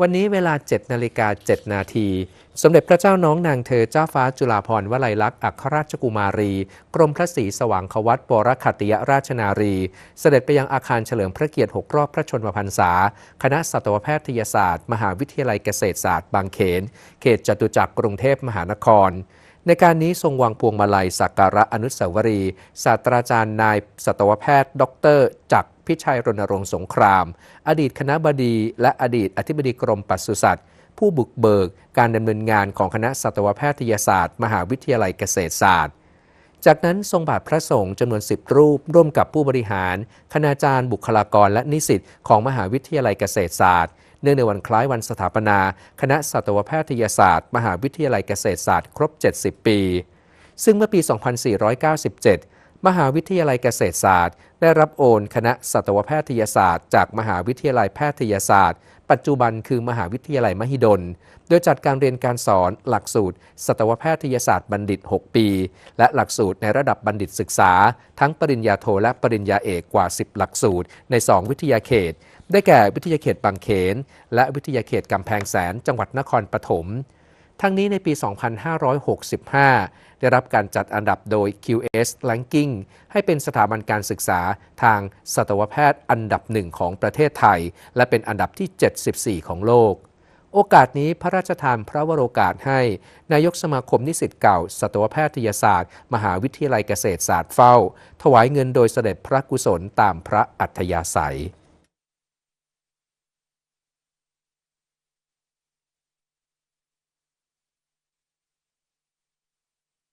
วันนี้เวลา 7 นาฬิกา 7 นาที สมเด็จพระเจ้าน้องนางเธอเจ้าฟ้าจุฬาภรณ์วลัยลักษณ์อัครราชกุมารี กรมพระศรีสว่างควัตบรคติยราชนารี เสด็จไปยังอาคารเฉลิมพระเกียรติ 6 รอบพระชนมพรรษา คณะสัตวแพทยศาสตร์ มหาวิทยาลัยเกษตรศาสตร์ บางเขน เขตจตุจักรกรุงเทพมหานครในการนี้ทรงวางพวงมาลัยสักการะอนุสาวรีย์ศาสตราจารย์นายสัตวแพทย์ ดร จักร พิชัยรณรงค์สงคราม อดีตคณะบดี และอดีตอธิบดีกรมปศุสัตว์ผู้บุกเบิกการดำเนินงานของคณะสัตวแพทยศาสตร์ มหาวิทยาลัยเกษตรศาสตร์ จากนั้นทรงบาทพระสงฆ์จำนวน 10 รูป ร่วมกับผู้บริหาร คณาจารย์บุคลากรและนิสิตของมหาวิทยาลัยเกษตรศาสตร์ เนื่องในวันคล้ายวันสถาปนา คณะสัตวแพทยศาสตร์ มหาวิทยาลัยเกษตรศาสตร์ ครบ 70 ปี ซึ่งเมื่อปี 2497 มหาวิทยาลัยเกษตรศาสตร์ ได้รับโอนคณะสัตวแพทยศาสตร์ จากมหาวิทยาลัยแพทยศาสตร์ ปัจจุบันคือมหาวิทยาลัยมหิดล โดยจัดการเรียนการสอนหลักสูตร สัตวแพทยศาสตร์บัณฑิต 6 ปี และหลักสูตรในระดับบัณฑิตศึกษา ทั้งปริญญาโทและปริญญาเอกกว่า 10 หลักสูตร ใน 2 วิทยาเขต ได้แก่วิทยาเขตบางเขน และวิทยาเขตกำแพงแสนจังหวัดนครปฐม ทั้งนี้ในปี 2565 ได้รับการจัดอันดับโดย QS Ranking ให้เป็นสถาบันการศึกษาทางสัตวแพทย์อันดับหนึ่งของประเทศไทย และเป็นอันดับที่ 74 ของโลก โอกาสนี้พระราชทานพระวโรกาสให้ นายกสมาคมนิสิตเก่า สัตวแพทยศาสตร์ มหาวิทยาลัยเกษตรศาสตร์เฝ้า ถวายเงินโดยเสด็จพระกุศลตามพระอัธยาศัย